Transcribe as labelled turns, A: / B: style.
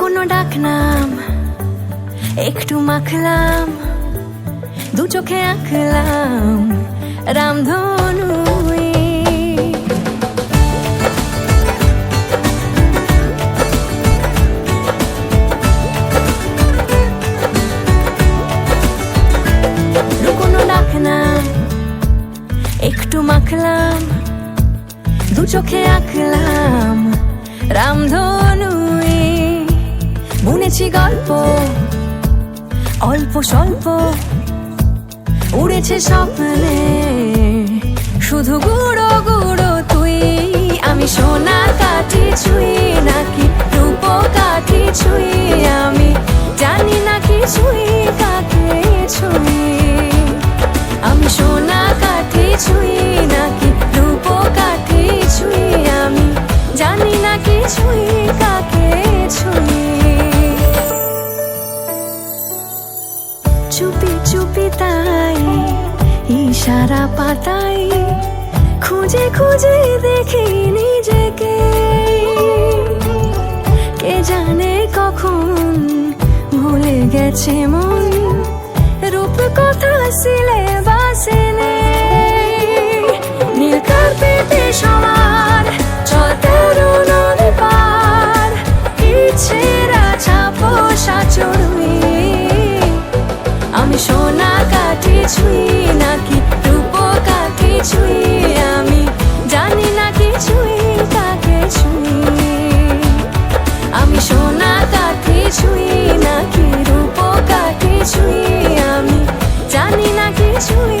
A: লুকোনো ডাক নাম একটু মাখলাম, দু চোখে আঁকলাম রামধনু একটু মাখলাম, দু চোখে আঁকলাম রামধনু গল্প অল্প স্বল্প উড়েছে স্বপ্নে। শুধু চুপি তাই, ইশারা পাতাই, খুঁজে খুঁজে দেখি নিজেকে। কে জানে কখন ভুলে গেছে মন রূপ কথা সিলেবাসে নেই। নীল কার্পেটে সবার কাঠি ছুঁই নাকি রূপ কাঠি ছুঁই আমি জানি না কিছুই